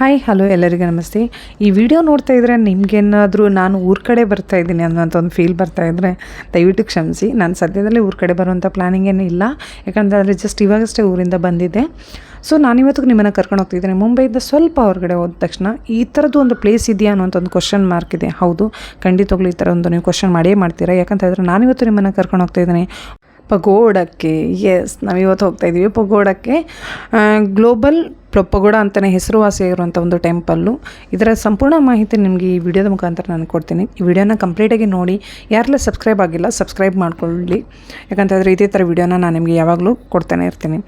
Hi hello ಎಲ್ಲರಿಗೂ ನಮಸ್ತೆ. ಈ ವಿಡಿಯೋ ನೋಡ್ತಾ ಇದ್ರೆ ನಿಮಗೇನಾದರೂ ನಾನು ಊರ ಕಡೆ ಬರ್ತಾ ಇದ್ದೀನಿ ಅನ್ನೋಂಥ ಒಂದು ಫೀಲ್ ಬರ್ತಾ ಇದ್ದರೆ ದಯವಿಟ್ಟು ಕ್ಷಮಿಸಿ. ನಾನು ಸದ್ಯದಲ್ಲೇ ಊರ ಕಡೆ ಬರುವಂಥ ಪ್ಲ್ಯಾನಿಂಗ್ ಏನೂ ಇಲ್ಲ. ಯಾಕಂದರೆ ಜಸ್ಟ್ ಇವಾಗಷ್ಟೇ ಊರಿಂದ ಬಂದಿದ್ದೆ. ಸೊ ನಾನಿವತ್ತಿಗೆ ನಿಮ್ಮನ್ನು ಕರ್ಕೊಂಡು ಹೋಗ್ತಿದ್ದೀನಿ. ಮುಂಬೈಯಿಂದ ಸ್ವಲ್ಪ ಹೊರಗಡೆ ಹೋದ ತಕ್ಷಣ ಈ ಥರದ್ದು ಒಂದು ಪ್ಲೇಸ್ ಇದೆಯಾ ಅನ್ನೋಂಥ ಒಂದು ಕ್ವಶನ್ ಮಾರ್ಕ್ ಇದೆ. ಹೌದು, ಖಂಡಿತವಾಗ್ಲೂ ಈ ಥರ ಒಂದು ನೀವು ಕ್ವಶನ್ ಮಾಡೇ ಮಾಡ್ತೀರಾ? ಯಾಕಂತ ಹೇಳಿದ್ರೆ ನಾನಿವತ್ತು ನಿಮ್ಮನ್ನು ಕರ್ಕೊಂಡು ಹೋಗ್ತಾ ಇದ್ದೀನಿ. ಪಗೋಡಕ್ಕೆ ಎಸ್ ನಾವಿವತ್ತು ಹೋಗ್ತಾ ಇದ್ದೀವಿ ಪಗೋಡಕ್ಕೆ. ಗ್ಲೋಬಲ್ ಪಗೋಡ ಅಂತಲೇ ಹೆಸರುವಾಸಿಯಾಗಿರುವಂಥ ಒಂದು ಟೆಂಪಲ್ಲು. ಇದರ ಸಂಪೂರ್ಣ ಮಾಹಿತಿ ನಿಮಗೆ ಈ ವಿಡಿಯೋದ ಮುಖಾಂತರ ನಾನು ಕೊಡ್ತೀನಿ. ಈ ವಿಡಿಯೋನ ಕಂಪ್ಲೀಟಾಗಿ ನೋಡಿ. ಯಾರೆಲ್ಲ ಸಬ್ಸ್ಕ್ರೈಬ್ ಆಗಿಲ್ಲ ಸಬ್ಸ್ಕ್ರೈಬ್ ಮಾಡ್ಕೊಳ್ಳಿ. ಯಾಕಂತಂದರೆ ಇದೇ ಥರ ವಿಡಿಯೋನ ನಾನು ನಿಮಗೆ ಯಾವಾಗಲೂ ಕೊಡ್ತಾನೆ ಇರ್ತೀನಿ.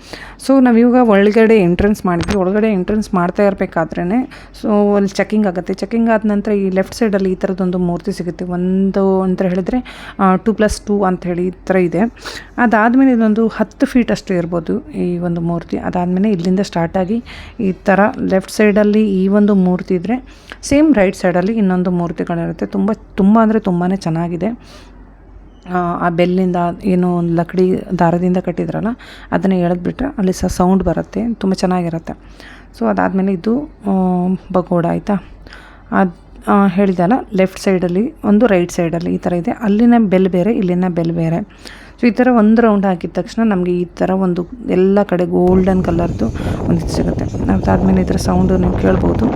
ಸೊ ನಾವೀಗ ಒಳಗಡೆ ಎಂಟ್ರೆನ್ಸ್ ಮಾಡಿದ್ವಿ. ಒಳಗಡೆ ಎಂಟ್ರೆನ್ಸ್ ಮಾಡ್ತಾ ಇರಬೇಕಾದ್ರೇ ಸೊ ಅಲ್ಲಿ ಚೆಕಿಂಗ್ ಆಗುತ್ತೆ. ಚೆಕಿಂಗ್ ಆದ ನಂತರ ಈ ಲೆಫ್ಟ್ ಸೈಡಲ್ಲಿ ಈ ಥರದೊಂದು ಮೂರ್ತಿ ಸಿಗುತ್ತೆ. ಒಂದು ಅಂತ ಹೇಳಿದರೆ ಟೂ ಪ್ಲಸ್ ಟೂ ಅಂತ ಹೇಳಿ ಈ ಥರ ಇದೆ. ಅದಾದಮೇಲೆ ಇದೊಂದು ಹತ್ತು ಫೀಟ್ ಅಷ್ಟು ಇರ್ಬೋದು ಈ ಒಂದು ಮೂರ್ತಿ. ಅದಾದಮೇಲೆ ಇಲ್ಲಿಂದ ಸ್ಟಾರ್ಟ್ ಆಗಿ ಈ ಥರ ಲೆಫ್ಟ್ ಸೈಡಲ್ಲಿ ಈ ಒಂದು ಮೂರ್ತಿ ಇದ್ದರೆ ಸೇಮ್ ರೈಟ್ ಸೈಡಲ್ಲಿ ಇನ್ನೊಂದು ಮೂರ್ತಿಗಳಿರುತ್ತೆ. ತುಂಬ ತುಂಬ ಅಂದರೆ ತುಂಬಾ ಚೆನ್ನಾಗಿದೆ. ಆ ಬೆಲ್ಲಿಂದ ಏನು ಒಂದು ಲಕಡಿ ದಾರದಿಂದ ಕಟ್ಟಿದ್ರಲ್ಲ, ಅದನ್ನು ಎಳೆದ್ಬಿಟ್ರೆ ಅಲ್ಲಿ ಸಹ ಸೌಂಡ್ ಬರುತ್ತೆ. ತುಂಬ ಚೆನ್ನಾಗಿರುತ್ತೆ. ಸೊ ಅದಾದಮೇಲೆ ಇದು ಬಗೋಡ ಆಯಿತಾ? ಅದು ಹೇಳಿದಲ್ಲ ಲೆಫ್ಟ್ ಸೈಡಲ್ಲಿ ಒಂದು ರೈಟ್ ಸೈಡಲ್ಲಿ ಈ ಥರ ಇದೆ. ಅಲ್ಲಿನ ಬೆಲ್ ಬೇರೆ, ಇಲ್ಲಿನ ಬೆಲ್ ಬೇರೆ. ಸೊ ಈ ಥರ ಒಂದು ರೌಂಡ್ ಹಾಕಿದ ತಕ್ಷಣ ನಮಗೆ ಈ ಥರ ಒಂದು ಎಲ್ಲ ಕಡೆ ಗೋಲ್ಡನ್ ಕಲರ್ದು ಒಂದು ಸಿಗುತ್ತೆ. ಅದಾದಮೇಲೆ ಇದರ ಸೌಂಡು ನೀವು ಕೇಳ್ಬೋದು.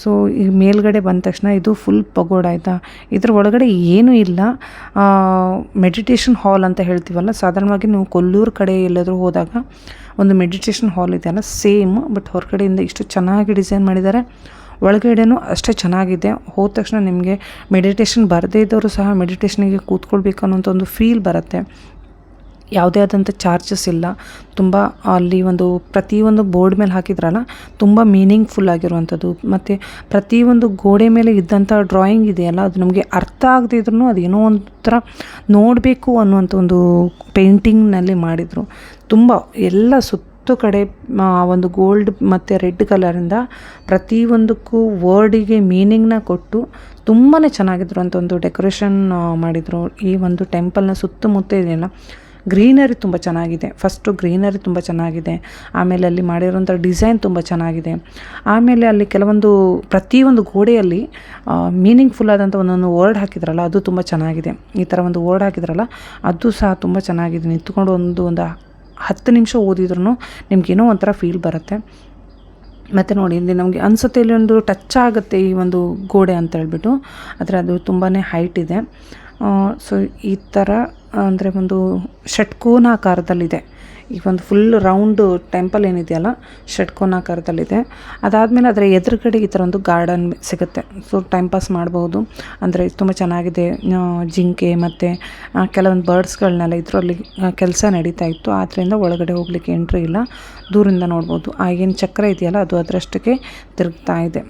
ಸೊ ಈ ಮೇಲ್ಗಡೆ ಬಂದ ತಕ್ಷಣ ಇದು ಫುಲ್ ಪಗೋಡ ಆಯಿತಾ? ಇದ್ರ ಒಳಗಡೆ ಏನೂ ಇಲ್ಲ. ಮೆಡಿಟೇಷನ್ ಹಾಲ್ ಅಂತ ಹೇಳ್ತೀವಲ್ಲ, ಸಾಧಾರಣವಾಗಿ ನೀವು ಕೊಲ್ಲೂರು ಕಡೆ ಎಲ್ಲಾದರೂ ಹೋದಾಗ ಒಂದು ಮೆಡಿಟೇಷನ್ ಹಾಲ್ ಇದೆಯಲ್ಲ ಸೇಮ್ ಬಟ್ ಹೊರಗಡೆಯಿಂದ ಇಷ್ಟು ಚೆನ್ನಾಗಿ ಡಿಸೈನ್ ಮಾಡಿದ್ದಾರೆ. ಒಳಗಡೆನೂ ಅಷ್ಟೇ ಚೆನ್ನಾಗಿದೆ. ಹೋದ ತಕ್ಷಣ ನಿಮಗೆ ಮೆಡಿಟೇಷನ್ ಬರದೇ ಇದ್ದವರು ಸಹ ಮೆಡಿಟೇಷನಿಗೆ ಕೂತ್ಕೊಳ್ಬೇಕು ಅನ್ನೋಂಥ ಒಂದು ಫೀಲ್ ಬರುತ್ತೆ. ಯಾವುದೇ ಆದಂಥ ಚಾರ್ಜಸ್ ಇಲ್ಲ. ತುಂಬ ಅಲ್ಲಿ ಒಂದು ಪ್ರತಿಯೊಂದು ಬೋರ್ಡ್ ಮೇಲೆ ಹಾಕಿದ್ರಲ್ಲ, ತುಂಬ ಮೀನಿಂಗ್ಫುಲ್ ಆಗಿರುವಂಥದ್ದು. ಮತ್ತು ಪ್ರತಿಯೊಂದು ಗೋಡೆ ಮೇಲೆ ಇದ್ದಂಥ ಡ್ರಾಯಿಂಗ್ ಇದೆಯಲ್ಲ, ಅದು ನಮಗೆ ಅರ್ಥ ಆಗದೇ ಇದ್ರೂ ಅದೇನೋ ಒಂಥರ ನೋಡಬೇಕು ಅನ್ನುವಂಥ ಒಂದು ಪೇಂಟಿಂಗ್ನಲ್ಲಿ ಮಾಡಿದರು. ತುಂಬ ಎಲ್ಲ ಸುತ್ತ ಕಡೆ ಒಂದು ಗೋಲ್ಡ್ ಮತ್ತು ರೆಡ್ ಕಲರಿಂದ ಪ್ರತಿಯೊಂದಕ್ಕೂ ವರ್ಡಿಗೆ ಮೀನಿಂಗ್ನ ಕೊಟ್ಟು ತುಂಬಾ ಚೆನ್ನಾಗಿದ್ರು ಅಂತ ಒಂದು ಡೆಕೋರೇಷನ್ ಮಾಡಿದರು. ಈ ಒಂದು ಟೆಂಪಲ್ನ ಸುತ್ತಮುತ್ತ ಇದೆಯಲ್ಲ ಗ್ರೀನರಿ ತುಂಬ ಚೆನ್ನಾಗಿದೆ. ಫಸ್ಟು ಗ್ರೀನರಿ ತುಂಬ ಚೆನ್ನಾಗಿದೆ. ಆಮೇಲೆ ಅಲ್ಲಿ ಮಾಡಿರೋಂಥ ಡಿಸೈನ್ ತುಂಬ ಚೆನ್ನಾಗಿದೆ. ಆಮೇಲೆ ಅಲ್ಲಿ ಕೆಲವೊಂದು, ಪ್ರತಿಯೊಂದು ಗೋಡೆಯಲ್ಲಿ ಮೀನಿಂಗ್ಫುಲ್ ಆದಂಥ ಒಂದೊಂದು ವರ್ಡ್ ಹಾಕಿದ್ರಲ್ಲ, ಅದು ತುಂಬ ಚೆನ್ನಾಗಿದೆ. ಈ ಥರ ಒಂದು ವರ್ಡ್ ಹಾಕಿದ್ರಲ್ಲ, ಅದು ಸಹ ತುಂಬ ಚೆನ್ನಾಗಿದೆ. ನಿಂತ್ಕೊಂಡು ಒಂದು ಒಂದು ಹತ್ತು ನಿಮಿಷ ಓದಿದ್ರೂ ನಿಮ್ಗೇನೋ ಒಂಥರ ಫೀಲ್ ಬರುತ್ತೆ. ಮತ್ತು ನೋಡಿ, ಇಲ್ಲಿ ನಮಗೆ ಅನಿಸುತ್ತೆ ಇಲ್ಲಿ ಒಂದು ಟಚ್ ಆಗುತ್ತೆ ಈ ಒಂದು ಗೋಡೆ ಅಂತ ಹೇಳ್ಬಿಟ್ಟು. ಆದರೆ ಅದು ತುಂಬಾ ಹೈಟ್ ಇದೆ. ಸೊ ಈ ಥರ ಅಂದರೆ ಒಂದು ಷಟ್ಕೋನಾಕಾರದಲ್ಲಿದೆ. ಈ ಒಂದು ಫುಲ್ ರೌಂಡು ಟೆಂಪಲ್ ಏನಿದೆಯಲ್ಲ ಷಟ್ಕೋನಾಕಾರದಲ್ಲಿದೆ ಅದಾದಮೇಲೆ ಅದರ ಎದುರುಗಡೆ ಈ ಥರ ಒಂದು ಗಾರ್ಡನ್ ಸಿಗುತ್ತೆ. ಸೊ ಟೈಮ್ ಪಾಸ್ ಮಾಡ್ಬೋದು. ಅಂದರೆ ತುಂಬ ಚೆನ್ನಾಗಿದೆ ಜಿಂಕೆ ಮತ್ತು ಕೆಲವೊಂದು ಬರ್ಡ್ಸ್ಗಳನ್ನೆಲ್ಲ ಇದರಲ್ಲಿ ಕೆಲಸ ನಡೀತಾ ಇತ್ತು. ಆದ್ದರಿಂದ ಒಳಗಡೆ ಹೋಗಲಿಕ್ಕೆ ಎಂಟ್ರಿ ಇಲ್ಲ. ದೂರಿಂದ ನೋಡ್ಬೋದು. ಆ, ಏನು ಚಕ್ರ ಇದೆಯಲ್ಲ, ಅದು ಅದರಷ್ಟಕ್ಕೆ ತಿರುಗ್ತಾ ಇದೆ.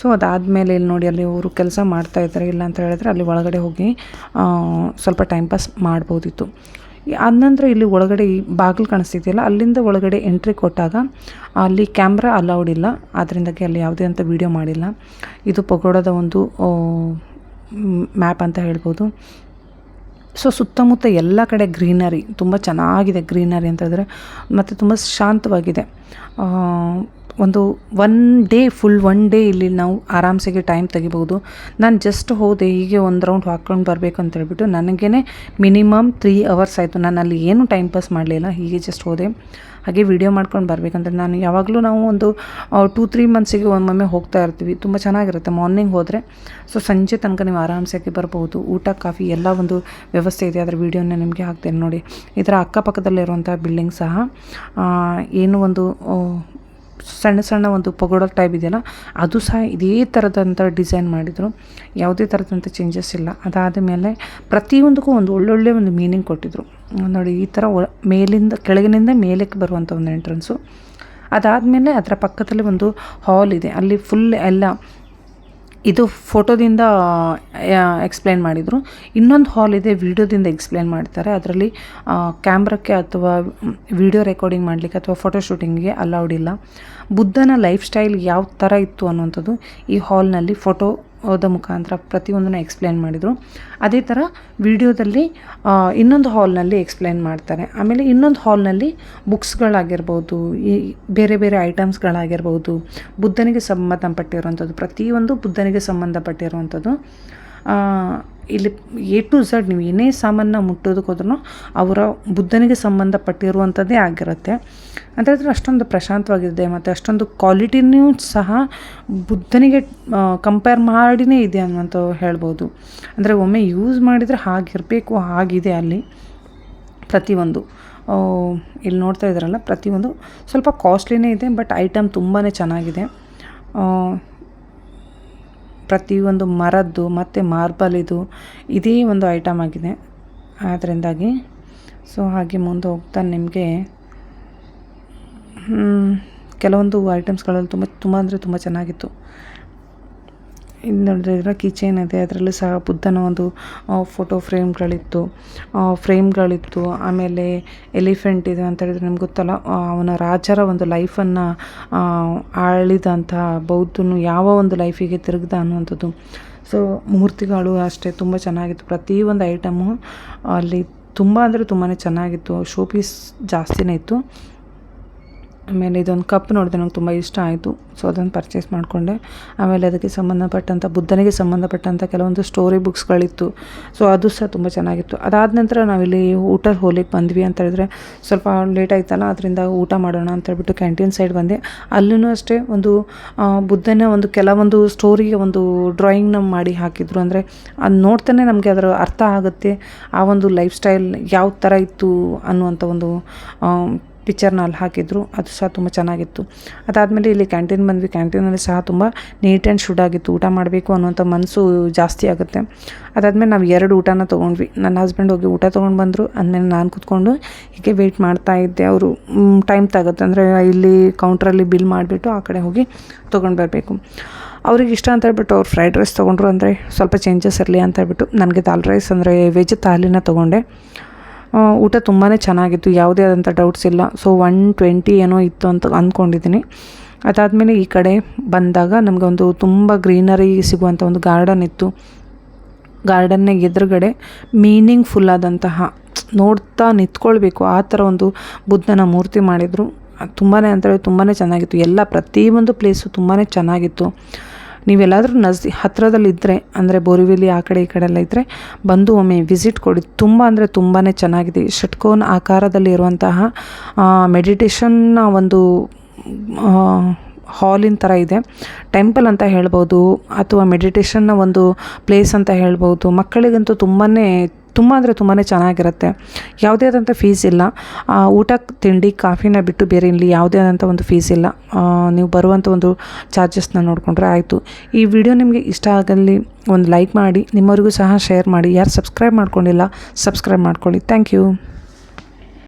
ಸೊ ಅದಾದಮೇಲೆ ಇಲ್ಲಿ ನೋಡಿ, ಅಲ್ಲಿ ಅವರು ಕೆಲಸ ಮಾಡ್ತಾ ಇದ್ದಾರೆ. ಇಲ್ಲ ಅಂತ ಹೇಳಿದ್ರೆ ಅಲ್ಲಿ ಒಳಗಡೆ ಹೋಗಿ ಸ್ವಲ್ಪ ಟೈಮ್ ಪಾಸ್ ಮಾಡ್ಬೋದಿತ್ತು. ನಂತರ ಇಲ್ಲಿ ಒಳಗಡೆ ಈ ಬಾಗಿಲು ಕಾಣಿಸ್ತಿದೆಯಲ್ಲ, ಅಲ್ಲಿಂದ ಒಳಗಡೆ ಎಂಟ್ರಿ ಕೊಟ್ಟಾಗ ಅಲ್ಲಿ ಕ್ಯಾಮ್ರಾ ಅಲೌಡ್ ಇಲ್ಲ. ಆದ್ದರಿಂದಾಗಿ ಅಲ್ಲಿ ಯಾವುದೇ ಅಂತ ವೀಡಿಯೋ ಮಾಡಿಲ್ಲ. ಇದು ಪಗೋಡದ ಒಂದು ಮ್ಯಾಪ್ ಅಂತ ಹೇಳ್ಬೋದು. ಸೊ ಸುತ್ತಮುತ್ತ ಎಲ್ಲ ಕಡೆ ಗ್ರೀನರಿ ತುಂಬ ಚೆನ್ನಾಗಿದೆ ಗ್ರೀನರಿ ಅಂತಂದರೆ ಮತ್ತು ತುಂಬ ಶಾಂತವಾಗಿದೆ. ಒಂದು one day full one day ಇಲ್ಲಿ ನಾವು ಆರಾಮ್ಸೆಗೆ ಟೈಮ್ ತೆಗಿಬೋದು ನಾನು ಜಸ್ಟ್ ಹೋದೆ, ಹೀಗೆ ಒಂದು ರೌಂಡ್ ಹಾಕ್ಕೊಂಡು ಬರಬೇಕು ಅಂತ ಹೇಳ್ಬಿಟ್ಟು ನನಗೇ ಮಿನಿಮಮ್ ತ್ರೀ ಅವರ್ಸ್ ಆಯಿತು. ನಾನು ಅಲ್ಲಿ ಏನು ಟೈಮ್ ಪಾಸ್ ಮಾಡಲಿಲ್ಲ, ಹೀಗೆ ಜಸ್ಟ್ ಹೋದೆ. ಹಾಗೆ ವಿಡಿಯೋ ಮಾಡ್ಕೊಂಡು ಬರಬೇಕಂದ್ರೆ ನಾನು ಯಾವಾಗಲೂ ನಾವು ಒಂದು ಟೂ ತ್ರೀ ಮಂತ್ಸಿಗೆ ಒಮ್ಮೊಮ್ಮೆ ಹೋಗ್ತಾ ಇರ್ತೀವಿ. ತುಂಬ ಚೆನ್ನಾಗಿರುತ್ತೆ. ಮಾರ್ನಿಂಗ್ ಹೋದರೆ ಸೊ ಸಂಜೆ ತನಕ ನೀವು ಆರಾಮ್ಸಾಗಿ ಬರ್ಬೋದು ಊಟ, ಕಾಫಿ ಎಲ್ಲ ಒಂದು ವ್ಯವಸ್ಥೆ ಇದೆ. ಅದರ ವೀಡಿಯೋನ ನಿಮಗೆ ಹಾಕ್ತೇನೆ ನೋಡಿ. ಇದರ ಅಕ್ಕಪಕ್ಕದಲ್ಲಿರುವಂಥ ಬಿಲ್ಡಿಂಗ್ ಸಹ ಏನು ಒಂದು ಸಣ್ಣ ಸಣ್ಣ ಒಂದು ಪಗೋಡ ಟೈಪ್ ಇದೆಯಲ್ಲ, ಅದು ಸಹ ಇದೇ ಥರದಂಥ ಡಿಸೈನ್ ಮಾಡಿದರು. ಯಾವುದೇ ಥರದಂಥ ಚೇಂಜಸ್ ಇಲ್ಲ. ಅದಾದ ಮೇಲೆ ಪ್ರತಿಯೊಂದಕ್ಕೂ ಒಂದು ಒಳ್ಳೊಳ್ಳೆ ಒಂದು ಮೀನಿಂಗ್ ಕೊಟ್ಟಿದ್ರು. ನೋಡಿ, ಈ ಥರ ಮೇಲಿಂದ, ಕೆಳಗಿನಿಂದ ಮೇಲಕ್ಕೆ ಬರುವಂಥ ಒಂದು ಎಂಟ್ರೆನ್ಸು ಅದಾದಮೇಲೆ ಅದರ ಪಕ್ಕದಲ್ಲಿ ಒಂದು ಹಾಲ್ ಇದೆ. ಅಲ್ಲಿ ಫುಲ್ ಎಲ್ಲ ಇದು ಫೋಟೋದಿಂದ ಎಕ್ಸ್ಪ್ಲೇನ್ ಮಾಡಿದರು. ಇನ್ನೊಂದು ಹಾಲ್ ಇದೆ, ವಿಡಿಯೋದಿಂದ ಎಕ್ಸ್ಪ್ಲೇನ್ ಮಾಡ್ತಾರೆ. ಅದರಲ್ಲಿ ಕ್ಯಾಮ್ರಕ್ಕೆ ಅಥವಾ ವಿಡಿಯೋ ರೆಕಾರ್ಡಿಂಗ್ ಮಾಡಲಿಕ್ಕೆ ಅಥವಾ ಫೋಟೋ ಶೂಟಿಂಗ್ಗೆ ಅಲೌಡ್ ಇಲ್ಲ. ಬುದ್ಧನ ಲೈಫ್ ಸ್ಟೈಲ್ ಯಾವ ಥರ ಇತ್ತು ಅನ್ನುವಂಥದ್ದು ಈ ಹಾಲ್ನಲ್ಲಿ ಫೋಟೋ ದ ಮುಖಾಂತರ ಪ್ರತಿಯೊಂದನ್ನು ಎಕ್ಸ್ಪ್ಲೇನ್ ಮಾಡಿದರು. ಅದೇ ಥರ ವಿಡಿಯೋದಲ್ಲಿ ಇನ್ನೊಂದು ಹಾಲ್ನಲ್ಲಿ ಎಕ್ಸ್ಪ್ಲೇನ್ ಮಾಡ್ತಾರೆ. ಆಮೇಲೆ ಇನ್ನೊಂದು ಹಾಲ್ನಲ್ಲಿ ಬುಕ್ಸ್ಗಳಾಗಿರ್ಬೋದು ಈ ಬೇರೆ ಬೇರೆ ಐಟಮ್ಸ್ಗಳಾಗಿರ್ಬೋದು ಬುದ್ಧನಿಗೆ ಸಂಬಂಧಪಟ್ಟಿರುವಂಥದ್ದು ಪ್ರತಿಯೊಂದು ಬುದ್ಧನಿಗೆ ಸಂಬಂಧಪಟ್ಟಿರುವಂಥದ್ದು ಇಲ್ಲಿ ಎ ಟು ಝಡ್ ನೀವು ಏನೇ ಸಾಮಾನ್ಯ ಮುಟ್ಟೋದಕ್ಕೆ ಹೋದ್ರೂ ಅವರ ಬುದ್ಧನಿಗೆ ಸಂಬಂಧಪಟ್ಟಿರುವಂಥದ್ದೇ ಆಗಿರುತ್ತೆ. ಅಂತ ಹೇಳಿದ್ರೆ ಅಷ್ಟೊಂದು ಪ್ರಶಾಂತವಾಗಿದೆ ಮತ್ತು ಅಷ್ಟೊಂದು ಕ್ವಾಲಿಟಿನೂ ಸಹ ಬುದ್ಧನಿಗೆ ಕಂಪೇರ್ ಮಾಡಿನೇ ಇದೆ ಅನ್ನುವಂಥ ಹೇಳ್ಬೋದು. ಅಂದರೆ ಒಮ್ಮೆ ಯೂಸ್ ಮಾಡಿದರೆ ಹಾಗಿರಬೇಕು, ಹಾಗಿದೆ ಅಲ್ಲಿ. ಪ್ರತಿಯೊಂದು. ಇಲ್ಲಿ ನೋಡ್ತಾ ಇದ್ದಾರಲ್ಲ ಪ್ರತಿಯೊಂದು ಸ್ವಲ್ಪ ಕಾಸ್ಟ್ಲಿನೇ ಇದೆ ಬಟ್ ಐಟಮ್ ತುಂಬಾ ಚೆನ್ನಾಗಿದೆ. ಪ್ರತಿಯೊಂದು ಮರದ್ದು, ಮತ್ತು ಮಾರ್ಬಲ್ ಇದು ಇದೇ ಒಂದು ಐಟಮ್ ಆಗಿದೆ. ಅದರಿಂದಾಗಿ ಸೊ ಹಾಗೆ ಮುಂದೆ ಹೋಗ್ತಾ ನಿಮಗೆ ಕೆಲವೊಂದು ಐಟಮ್ಸ್ಗಳಲ್ಲಿ ತುಂಬ ತುಂಬ ಅಂದರೆ ತುಂಬ ಚೆನ್ನಾಗಿತ್ತು. ಇದು ನೋಡಿದ್ರೆ ಕಿಚನ್ ಇದೆ, ಅದರಲ್ಲೂ ಸಹ ಬುದ್ಧನ ಒಂದು ಫೋಟೋ ಫ್ರೇಮ್ಗಳಿತ್ತು ಫ್ರೇಮ್ಗಳಿತ್ತು ಆಮೇಲೆ ಎಲಿಫೆಂಟ್ ಇದೆ ಅಂತ ಹೇಳಿದ್ರೆ ನಿಮ್ಗೆ ಗೊತ್ತಲ್ಲ ಅವನ ರಾಜರ ಒಂದು ಲೈಫನ್ನು ಆಳಿದಂತಹ ಬೌದ್ಧನು ಯಾವ ಒಂದು ಲೈಫಿಗೆ ತಿರುಗ್ದ ಅನ್ನುವಂಥದ್ದು. ಸೊ ಮೂರ್ತಿಗಳು ಅಷ್ಟೇ ತುಂಬ ಚೆನ್ನಾಗಿತ್ತು. ಪ್ರತಿಯೊಂದು ಐಟಮು ಅಲ್ಲಿ ತುಂಬ ಅಂದರೆ ತುಂಬಾ ಚೆನ್ನಾಗಿತ್ತು. ಶೋ ಪೀಸ್ ಜಾಸ್ತಿನೇ ಇತ್ತು. ಆಮೇಲೆ ಇದೊಂದು ಕಪ್ ನೋಡಿದೆ ನಂಗೆ ತುಂಬ ಇಷ್ಟ ಆಯಿತು. ಸೊ, ಅದನ್ನು ಪರ್ಚೇಸ್ ಮಾಡಿಕೊಂಡೆ. ಆಮೇಲೆ ಅದಕ್ಕೆ ಸಂಬಂಧಪಟ್ಟಂಥ, ಬುದ್ಧನಿಗೆ ಸಂಬಂಧಪಟ್ಟಂಥ ಕೆಲವೊಂದು ಸ್ಟೋರಿ ಬುಕ್ಸ್ಗಳಿತ್ತು ಸೊ, ಅದು ಸಹ ತುಂಬ ಚೆನ್ನಾಗಿತ್ತು. ಅದಾದ ನಂತರ ನಾವಿಲ್ಲಿ ಊಟ ಹೋಲಿಕ್ಕೆ ಬಂದ್ವಿ ಅಂತ ಹೇಳಿದ್ರೆ, ಸ್ವಲ್ಪ ಲೇಟ್ ಆಯ್ತಲ್ಲ, ಅದರಿಂದ ಊಟ ಮಾಡೋಣ ಅಂತ ಹೇಳ್ಬಿಟ್ಟು ಕ್ಯಾಂಟೀನ್ ಸೈಡ್ ಬಂದೆ. ಅಲ್ಲೂ ಅಷ್ಟೇ ಒಂದು ಬುದ್ಧನ ಒಂದು ಕೆಲವೊಂದು ಸ್ಟೋರಿಗೆ ಒಂದು ಡ್ರಾಯಿಂಗ್ನ ಮಾಡಿ ಹಾಕಿದ್ರು. ಅಂದರೆ, ಅದು ನೋಡ್ತಾನೆ ನಮಗೆ ಅದರ ಅರ್ಥ ಆಗುತ್ತೆ, ಆ ಒಂದು ಲೈಫ್ ಸ್ಟೈಲ್ ಯಾವ ಥರ ಇತ್ತು ಅನ್ನುವಂಥ ಒಂದು ಪಿಕ್ಚರ್ನ ಅಲ್ಲಿ ಹಾಕಿದ್ರು, ಅದು ಸಹ ತುಂಬ ಚೆನ್ನಾಗಿತ್ತು. ಅದಾದಮೇಲೆ ಇಲ್ಲಿ ಕ್ಯಾಂಟೀನ್ ಬಂದ್ವಿ. ಕ್ಯಾಂಟೀನಲ್ಲಿ ಸಹ ತುಂಬ ನೀಟ್ ಆ್ಯಂಡ್ ಶುಡ್ ಆಗಿತ್ತು. ಊಟ ಮಾಡಬೇಕು ಅನ್ನುವಂಥ ಮನಸ್ಸು ಜಾಸ್ತಿ ಆಗುತ್ತೆ. ಅದಾದಮೇಲೆ ನಾವು ಎರಡು ಊಟನ ತೊಗೊಂಡ್ವಿ. ನನ್ನ ಹಸ್ಬೆಂಡ್ ಹೋಗಿ ಊಟ ತೊಗೊಂಡು ಬಂದರು. ಅಂದಮೇಲೆ ನಾನು ಕೂತ್ಕೊಂಡು ಹೀಗೆ ವೆಯ್ಟ್ ಮಾಡ್ತಾ ಇದ್ದೆ. ಅವರು ಟೈಮ್ ತಾಗುತ್ತೆ. ಅಂದರೆ ಇಲ್ಲಿ ಕೌಂಟ್ರಲ್ಲಿ ಬಿಲ್ ಮಾಡಿಬಿಟ್ಟು ಆ ಕಡೆ ಹೋಗಿ ತೊಗೊಂಡು ಬರಬೇಕು. ಅವ್ರಿಗೆ ಇಷ್ಟ ಅಂತ ಹೇಳ್ಬಿಟ್ಟು ಅವ್ರು ಫ್ರೈಡ್ ರೈಸ್ ತೊಗೊಂಡ್ರು. ಅಂದರೆ ಸ್ವಲ್ಪ ಚೇಂಜಸ್ ಇರಲಿ ಅಂತ ಹೇಳ್ಬಿಟ್ಟು ನನಗೆ ದಾಲ್ ರೈಸ್ ಅಂದರೆ ವೆಜ್ ತಾಲಿನ ತೊಗೊಂಡೆ. ಊಟ ತುಂಬಾ ಚೆನ್ನಾಗಿತ್ತು, ಯಾವುದೇ ಆದಂಥ ಡೌಟ್ಸ್ ಇಲ್ಲ. ಸೊ ಒನ್ ಟ್ವೆಂಟಿ ಏನೋ ಇತ್ತು ಅಂತ ಅಂದ್ಕೊಂಡಿದ್ದೀನಿ ಅದಾದಮೇಲೆ ಈ ಕಡೆ ಬಂದಾಗ ನಮಗೆ ಒಂದು ತುಂಬ ಗ್ರೀನರಿ ಸಿಗುವಂಥ ಒಂದು ಗಾರ್ಡನ್ ಇತ್ತು. ಗಾರ್ಡನ್ನ ಎದುರುಗಡೆ ಮೀನಿಂಗ್ಫುಲ್ ಆದಂತಹ, ನೋಡ್ತಾ ನಿಂತ್ಕೊಳ್ಬೇಕು, ಆ ಥರ ಒಂದು ಬುದ್ಧನ ಮೂರ್ತಿ ಮಾಡಿದರು. ತುಂಬಾ ಅಂತೇಳಿ ತುಂಬಾ ಚೆನ್ನಾಗಿತ್ತು. ಎಲ್ಲ ಪ್ರತಿಯೊಂದು ಪ್ಲೇಸು ತುಂಬಾ ಚೆನ್ನಾಗಿತ್ತು. ನೀವೆಲ್ಲಾದರೂ ನಜ್ ಹತ್ತಿರದಲ್ಲಿದ್ದರೆ ಅಂದರೆ ಬೋರಿವಿಲಿ ಆ ಕಡೆ ಈ ಕಡೆ ಎಲ್ಲ ಇದ್ದರೆ ಬಂದು ಒಮ್ಮೆ ವಿಸಿಟ್ ಕೊಡಿ. ತುಂಬ ಅಂದರೆ ತುಂಬಾ ಚೆನ್ನಾಗಿದೆ. ಷಟ್ಕೋನ್ ಆಕಾರದಲ್ಲಿ ಇರುವಂತಹ ಮೆಡಿಟೇಷನ್ನ ಒಂದು ಹಾಲಿನ ಥರ ಇದೆ. ಟೆಂಪಲ್ ಅಂತ ಹೇಳ್ಬೋದು, ಅಥವಾ ಮೆಡಿಟೇಷನ್ನ ಒಂದು ಪ್ಲೇಸ್ ಅಂತ ಹೇಳ್ಬೋದು. ಮಕ್ಕಳಿಗಂತೂ ತುಂಬಾ ತುಂಬ ಅಂದರೆ ತುಂಬಾ ಚೆನ್ನಾಗಿರುತ್ತೆ. ಯಾವುದೇ ಆದಂಥ ಫೀಸ್ ಇಲ್ಲ. ಊಟ ತಿಂಡಿ, ಕಾಫಿನ ಬಿಟ್ಟು ಬೇರೆ ಇಲ್ಲಿ ಯಾವುದೇ ಆದಂಥ ಒಂದು ಫೀಸ್ ಇಲ್ಲ. ನೀವು ಬರುವಂಥ ಒಂದು ಚಾರ್ಜಸ್ನ ನೋಡಿಕೊಂಡ್ರೆ ಆಯಿತು. ಈ ವಿಡಿಯೋ ನಿಮಗೆ ಇಷ್ಟ ಆಗಲಿ, ಒಂದು ಲೈಕ್ ಮಾಡಿ, ನಿಮ್ಮವರಿಗೂ ಸಹ ಶೇರ್ ಮಾಡಿ. ಯಾರು ಸಬ್ಸ್ಕ್ರೈಬ್ ಮಾಡ್ಕೊಂಡಿಲ್ಲ ಸಬ್ಸ್ಕ್ರೈಬ್ ಮಾಡ್ಕೊಳ್ಳಿ. Thank you